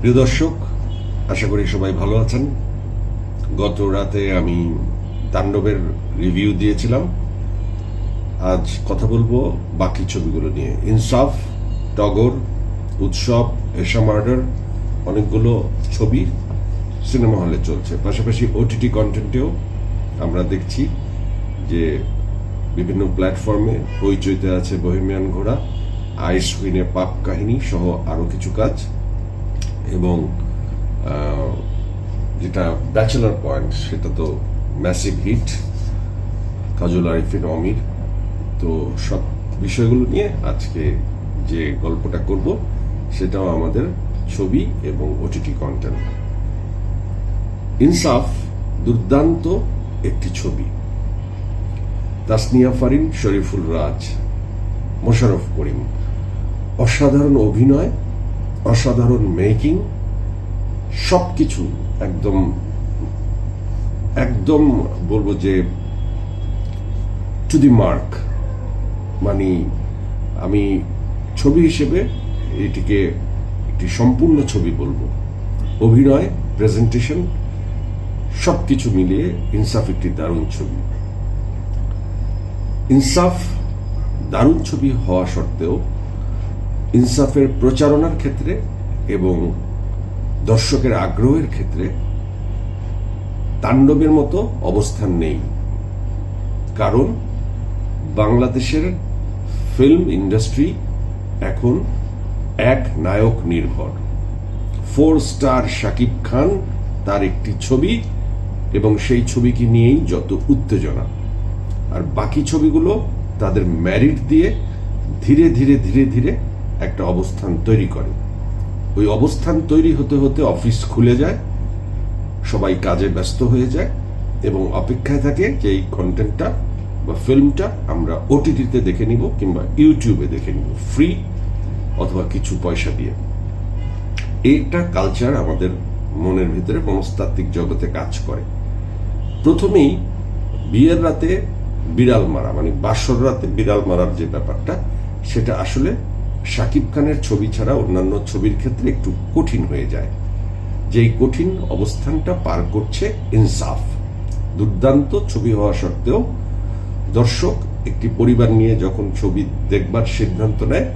প্রিয় দর্শক, আশা করি সবাই ভালো আছেন। গত রাতে আমি তাণ্ডবের রিভিউ দিয়েছিলাম। আজ কথা বলব বাকি ছবিগুলো নিয়ে। ইনসাফ, টগর, উৎসব, এশা মার্ডার, অনেকগুলো ছবি সিনেমা হলে চলছে। পাশাপাশি ওটিটি কন্টেন্টেও আমরা দেখছি যে বিভিন্ন প্ল্যাটফর্মে হইচইতে আছে বহিমিয়ান ঘোড়া আইস পাপ কাহিনী সহ আরও কিছু কাজ। এবং যেটা ব্যাচেলার পয়েন্ট, সেটা তো ম্যাসিভ হিট কাজল আরিফিন অমির। তো সব বিষয়গুলো নিয়ে আজকে যে গল্পটা করব, সেটাও আমাদের ছবি এবং ওটিটি কন্টেন্ট ইনসাফ দুর্দান্ত একটি ছবি। তাসনিয়া ফারিন, শরীফুল রাজ, মোশাররফ করিম। অসাধারণ অভিনয় অসাধারণ মেকিং সব কিছু একদম একদম বলব যে টু দি মার্ক মানে আমি ছবি হিসেবে এটিকে একটি সম্পূর্ণ ছবি বলব। অভিনয় প্রেজেন্টেশন সব কিছু মিলিয়ে ইনসাফ একটি দারুণ ছবি। ইনসাফ দারুণ ছবি হওয়া সত্ত্বেও ইনসাফের প্রচারণার ক্ষেত্রে এবং দর্শকের আগ্রহের ক্ষেত্রে তাণ্ডবের মতো অবস্থান নেই। কারণ বাংলাদেশের ফিল্ম ইন্ডাস্ট্রি এখন এক নায়ক নির্ভর। ফোর স্টার শাকিব খান তার একটি ছবি এবং সেই ছবিকে নিয়েই যত উত্তেজনা। আর বাকি ছবিগুলো তাদের ম্যারিট দিয়ে ধীরে ধীরে ধীরে ধীরে একটা অবস্থান তৈরি করে। ওই অবস্থান তৈরি হতে হতে অফিস খুলে যায়, সবাই কাজে ব্যস্ত হয়ে যায় এবং অপেক্ষায় থাকে যে এই কন্টেন্টটা বা ফিল্মটা আমরা ওটিটিতে দেখে নিব কিংবা ইউটিউবে দেখে নিব ফ্রি অথবা কিছু পয়সা দিয়ে। এইটা কালচার আমাদের মনের ভিতরে মনস্তাত্ত্বিক জগতে কাজ করে। প্রথমেই বিয়ের রাতে বিড়াল মারা মানে বাসর রাতে বিড়াল মারার যে ব্যাপারটা, সেটা আসলে শাকিব খানের ছবি ছাড়া অন্যান্য ছবির ক্ষেত্রে একটু কঠিন হয়ে যায়। যেই কঠিন অবস্থানটা পার করছে ইনসাফ। দুর্দান্ত ছবি হওয়া সত্ত্বেও দর্শক একটি পরিবার নিয়ে যখন ছবি দেখবার সিদ্ধান্ত নেয়,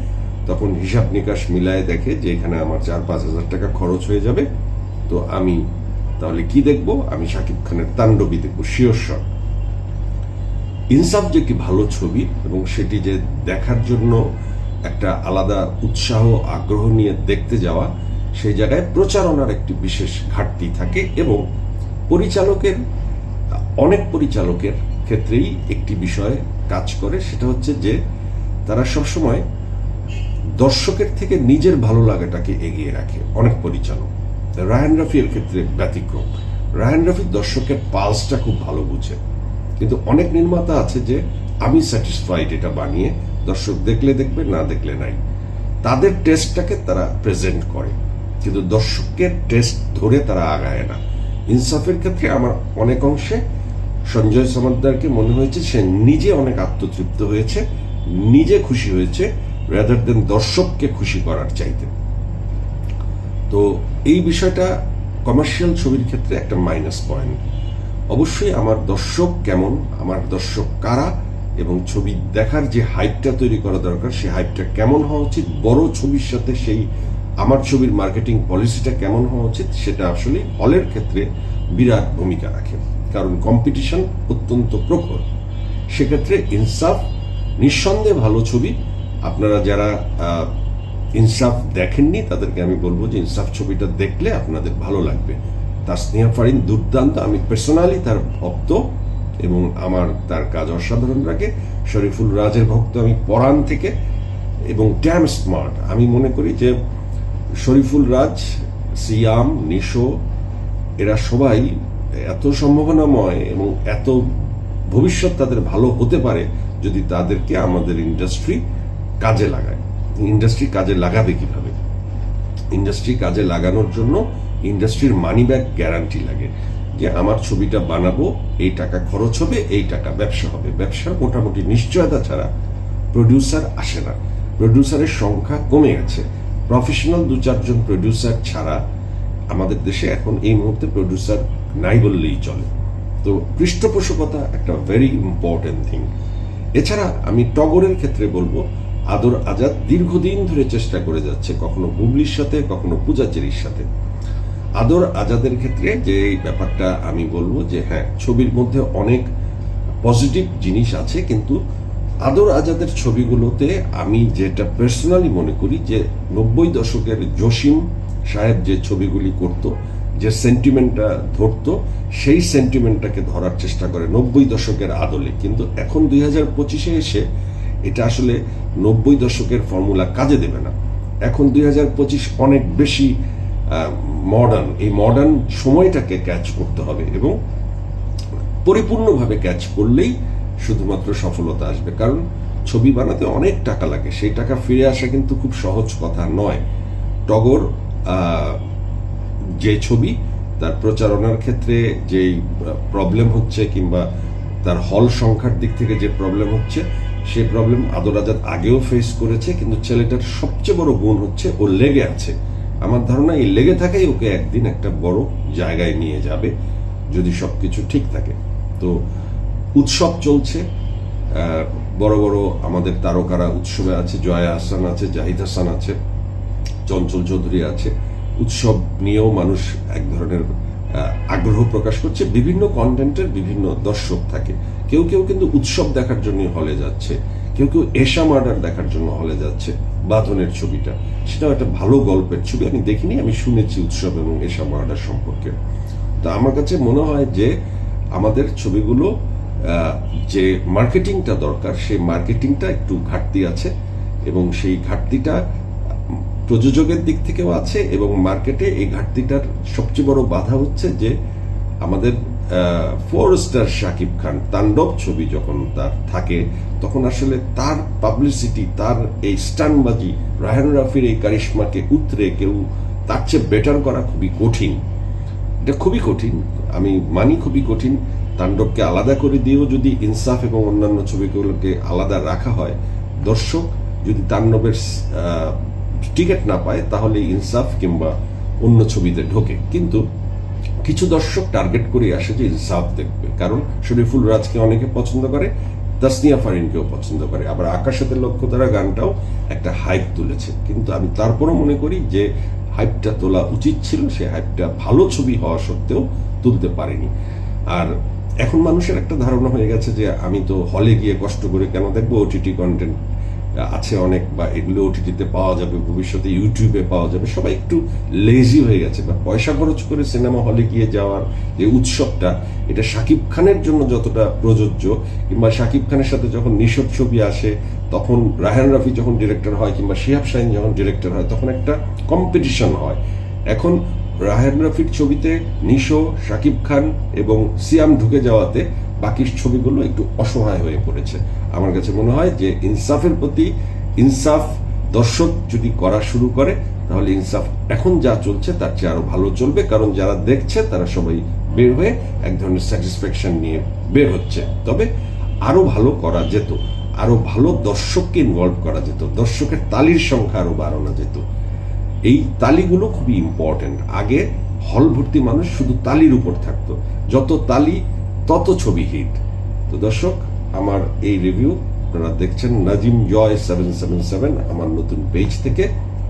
তখন হিসাব নিকাশ মিলায় দেখে যে এখানে আমার চার পাঁচ হাজার টাকা খরচ হয়ে যাবে। তো আমি তাহলে কি দেখব? আমি শাকিব খানের তাণ্ডবী দেখব শিওর। ইনসাফ যে কি ভালো ছবি এবং সেটি যে দেখার জন্য একটা আলাদা উৎসাহ, আগ্রহ নিয়ে দেখতে যাওয়া, সেই জায়গায় প্রচারণার একটি বিশেষ ঘাটতি থাকে এবং পরিচালকের, অনেক পরিচালকের ক্ষেত্রেই একটি বিষয় কাজ করে, সেটা হচ্ছে যে তারা সবসময় দর্শকের থেকে নিজের ভালো লাগাটাকে এগিয়ে রাখে, অনেক পরিচালক। রায়ান রাফি এর ক্ষেত্রে ব্যতিক্রম। রায়ান রাফি দর্শকের পালসটা খুব ভালো বুঝে। কিন্তু অনেক নির্মাতা আছে যে, আমি স্যাটিসফাইড এটা বানিয়ে দর্শক দেখলে দেখবে, না দেখলে নাই। তাদের টেস্টটাকে তারা প্রেজেন্ট করে। কিন্তু দর্শকের টেস্ট ধরে তারা আগায় না। ইনসাফের ক্ষেত্রে আমার অনেক অংশে সঞ্জয় সমাদ্দারকে মনে হয়েছে সে নিজে অনেক আত্মতৃপ্ত হয়েছে, নিজে খুশি হয়েছে রাদার দেন দর্শককে খুশি করার চাইতে। তো এই বিষয়টা কমার্শিয়াল ছবির ক্ষেত্রে একটা মাইনাস পয়েন্ট অবশ্যই আমার দর্শক কেমন, আমার দর্শক কারা এবং ছবি দেখার যে হাইপটা তৈরি করা দরকার সেই হাইপটা কেমন হওয়া উচিত, বড় ছবির সাথে সেই আমার ছবির মার্কেটিং পলিসিটা কেমন হওয়া উচিত, সেটা আসলে হলের ক্ষেত্রে বিরাট ভূমিকা রাখে। কারণ কম্পিটিশন অত্যন্ত প্রখর। সেক্ষেত্রে ইনসাফ, নিঃসন্দেহে ভালো ছবি। আপনারা যারা ইনসাফ দেখেননি, তাদেরকে আমি বলব যে ইনসাফ ছবিটা দেখলে আপনাদের ভালো লাগবে। তাসনিয়া ফারিন দুর্দান্ত, আমি পার্সোনালি তার ভক্ত। এবং আমার, তার কাজ অসাধারণ লাগে। শরীফুল রাজের ভক্ত আমি পরাণ থেকে। এবং ড্যাম স্মার্ট আমি মনে করি যে শরীফুল রাজ, সিয়াম, নিশো, এরা সবাই এত সম্ভাবনাময় এবং এত ভবিষ্যৎ তাদের ভালো হতে পারে যদি তাদেরকে আমাদের ইন্ডাস্ট্রি কাজে লাগায়। ইন্ডাস্ট্রি কাজে লাগাবে কীভাবে? ইন্ডাস্ট্রি কাজে লাগানোর জন্য ইন্ডাস্ট্রির মানি ব্যাক গ্যারান্টি লাগে। যে আমার ছবিটা বানাবো, এই টাকা খরচ হবে, এই টাকা ব্যবসা হবে। ব্যবসার মোটামুটি নিশ্চয়তা ছাড়া প্রডিউসার আসে না। প্রডিউসারের সংখ্যা কমে গেছে। প্রফেশনাল দু চারজন প্রডিউসার ছাড়া আমাদের দেশে এখন এই মুহূর্তে প্রডিউসার নাই বললেই চলে। তো পৃষ্ঠপোষকতা একটা ভেরি ইম্পর্টেন্ট থিং এছাড়া আমি টগরের ক্ষেত্রে বলব, আদর আজাদ দীর্ঘদিন ধরে চেষ্টা করে যাচ্ছে কখনো বুবলির সাথে, কখনো পূজাচেরির সাথে। আদর আজাদের ক্ষেত্রে যে ব্যাপারটা আমি বলব যে হ্যাঁ ছবির মধ্যে অনেক পজিটিভ জিনিস আছে, কিন্তু আদর আজাদের ছবিগুলোতে আমি যেটা পার্সোনালি মনে করি যে নব্বই দশকের জসিম সাহেব যে ছবিগুলি করত, যে সেন্টিমেন্টটা ধরতো, সেই সেন্টিমেন্টটাকে ধরার চেষ্টা করে নব্বই দশকের আদলে। কিন্তু এখন দুই হাজার পঁচিশে এসে এটা আসলে নব্বই দশকের ফর্মুলা কাজে দেবে না। এখন দুই হাজার পঁচিশ অনেক বেশি মডার্ন এই মডার্ন সময়টাকে ক্যাচ করতে হবে এবং পরিপূর্ণভাবে ক্যাচ করলেই শুধুমাত্র সফলতা আসবে। কারণ ছবি বানাতে অনেক টাকা লাগে, সেই টাকা ফিরে আসা কিন্তু খুব সহজ কথা নয়। টগর যে ছবি, তার প্রচারণার ক্ষেত্রে যেই প্রবলেম হচ্ছে কিংবা তার হল সংখ্যার দিক থেকে যে প্রবলেম হচ্ছে সেই প্রবলেম আদর আজাদ আগেও ফেস করেছে, কিন্তু ছেলেটার সবচেয়ে বড় গুণ হচ্ছে ও লেগে আছে। আমার ধারণা এই লেগে থাকাই ওকে একদিন একটা বড় জায়গায় নিয়ে যাবে, যদি সবকিছু ঠিক থাকে। তো উৎসব চলছে বড় বড় আমাদের তারকারা উৎসবে আছে, জয়া হাসান আছে, জাহিদ হাসান আছে, চঞ্চল চৌধুরী আছে। উৎসব নিয়েও মানুষ এক ধরনের আগ্রহ প্রকাশ করছে। বিভিন্ন কন্টেন্টের বিভিন্ন দর্শক থাকে। কেউ কেউ কিন্তু উৎসব দেখার জন্য হলে যাচ্ছে। কেউ কেউ এশা মার্ডার দেখার জন্য হলে যাচ্ছে বাঁধনের ছবিটা। সেটাও একটা ভালো গল্পের ছবি। আমি দেখিনি, আমি শুনেছি উৎসব এবং এশা মার্ডার সম্পর্কে। তো আমার কাছে মনে হয় যে আমাদের ছবিগুলো যে মার্কেটিংটা দরকার, সেই মার্কেটিংটা একটু ঘাটতি আছে এবং সেই ঘাটতিটা প্রযোজকের দিক থেকেও আছে এবং মার্কেটে এই ঘাটতিটার সবচেয়ে বড় বাধা হচ্ছে যে আমাদের ফোর স্টার শাকিব খান তাণ্ডব ছবি যখন তার থাকে, তখন আসলে তার পাবলিসিটি তার এই স্টানবাজি, রায়হান রাফির এই কারিশমাকে উতরে কেউ তার চেয়ে বেটার করা খুবই কঠিন। এটা খুবই কঠিন। আমি মানি খুবই কঠিন। তাণ্ডবকে আলাদা করে দিয়েও যদি ইনসাফ এবং অন্যান্য ছবিগুলোকে আলাদা রাখা হয়, দর্শক যদি তাণ্ডবের টিকিট না পায়, তাহলে ইনসাফ কিংবা অন্য ছবিতে ঢোকে। কিন্তু কিছু দর্শক টার্গেট করে আসে যে ইনসাফ দেখবে। কারণ শরীফুল রাজকে অনেকে পছন্দ করে, তাসনিয়া ফারিনকেও পছন্দ করে। আবার আকাশেতে লক্ষ্য তারা গানটাও একটা হাইপ তুলেছে। কিন্তু আমি তারপরও মনে করি যে হাইপটা তোলা উচিত ছিল, সে হাইপটা ভালো ছবি হওয়া সত্ত্বেও তুলতে পারেনি। আর এখন মানুষের একটা ধারণা হয়ে গেছে যে আমি তো হলে গিয়ে কষ্ট করে কেন দেখব ওটিটি কন্টেন্ট আছে অনেক বা এগুলো ওটিটিতে পাওয়া যাবে, ভবিষ্যতে ইউটিউবে পাওয়া যাবে, সবাই একটু লেজি হয়ে গেছে বা পয়সা খরচ করে সিনেমা হলে গিয়ে যাওয়ার যে উৎসবটা, এটা শাকিব খানের জন্য যতটা প্রযোজ্য কিংবা শাকিব খানের সাথে যখন নিশব ছবি আসে, তখন রায়হান রাফি যখন ডিরেক্টর হয় কিংবা শিহাব শাহিন যখন ডিরেক্টর হয়, তখন একটা কম্পিটিশন হয়। এখন রায়হান রাফির ছবিতে নিশো শাকিব খান এবং সিয়াম ঢুকে যাওয়াতে বাকি ছবিগুলো একটু অসহায় হয়ে পড়েছে। আমার কাছে মনে হয় যে ইনসাফের প্রতি, ইনসাফ দর্শক যদি করা শুরু করে, তাহলে ইনসাফ এখন যা চলছে তার চেয়ে আরও ভালো চলবে। কারণ যারা দেখছে, তারা সবাই বের হয়ে এক ধরনের স্যাটিসফ্যাকশন নিয়ে বের হচ্ছে। তবে আরও ভালো করা যেত, আরও ভালো দর্শককে ইনভলভ করা যেত, দর্শকের তালির সংখ্যা আরও বাড়ানো যেত। এই তালিগুলো খুবই ইম্পর্টেন্ট আগে হল ভর্তি মানুষ শুধু তালির উপর থাকতো। যত তালি তত ছবি হিট তো দর্শক, আমার এই রিভিউ আপনারা দেখছেন Nazim Joy seven seven seven আমার নতুন পেজ থেকে।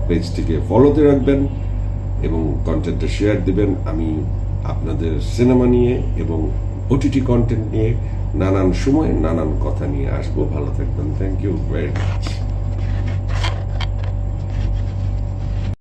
পেজটিকে ফলোতে রাখবেন এবং কন্টেন্টটা শেয়ার দিবেন। আমি আপনাদের সিনেমা নিয়ে এবং ওটিটি কন্টেন্ট নিয়ে নানান সময় নানান কথা নিয়ে আসব। ভালো থাকবেন। Thank you very much